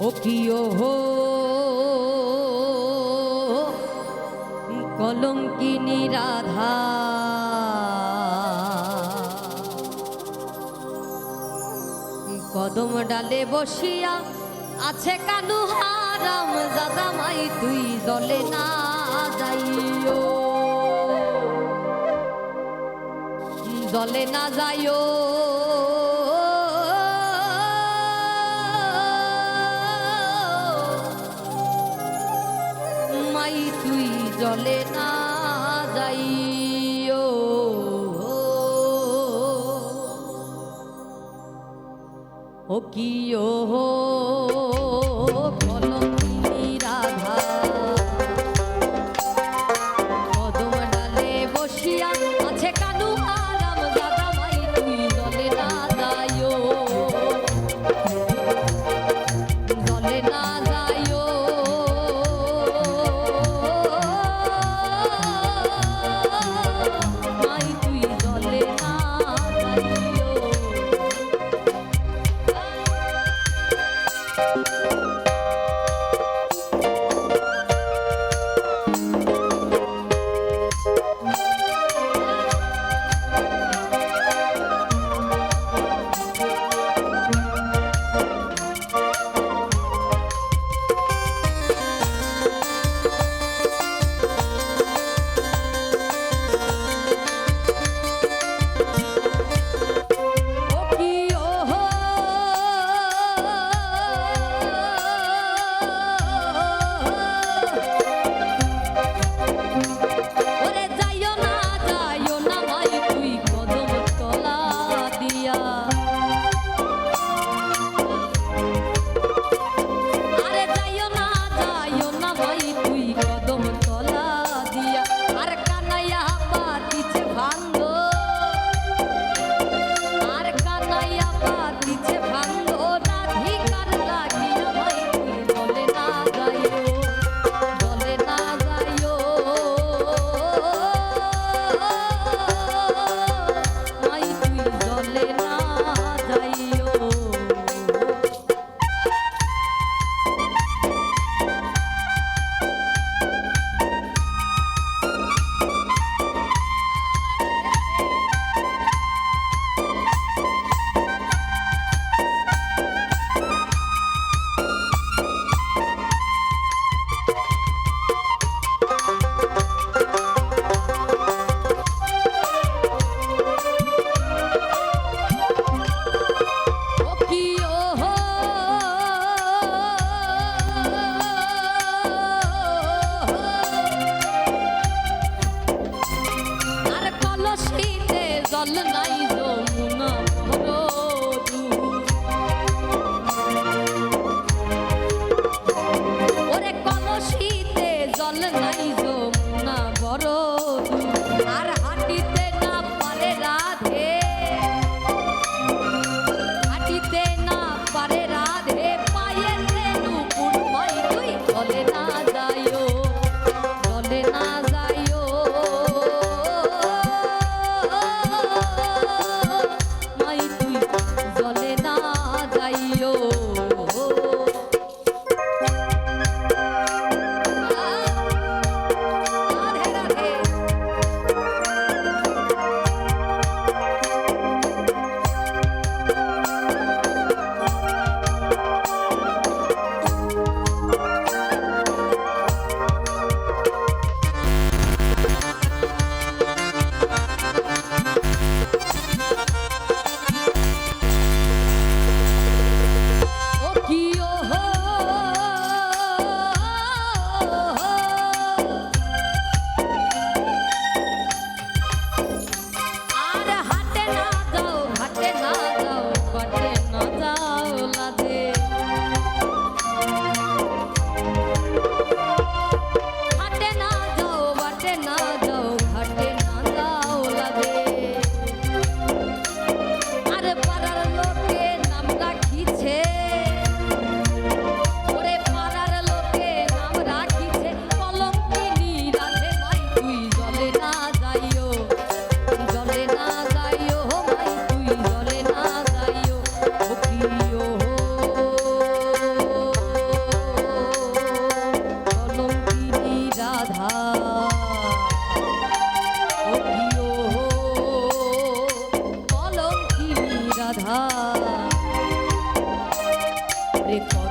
ও কি হো। কলঙ্কিনী রাধা। কদম ডালে বসিয়া আছে কানু হারাম দাদা মাই তুই দলে না যাইও। দলে না যাইও। জলে না যাইও। ও কি ও All the night. l'école.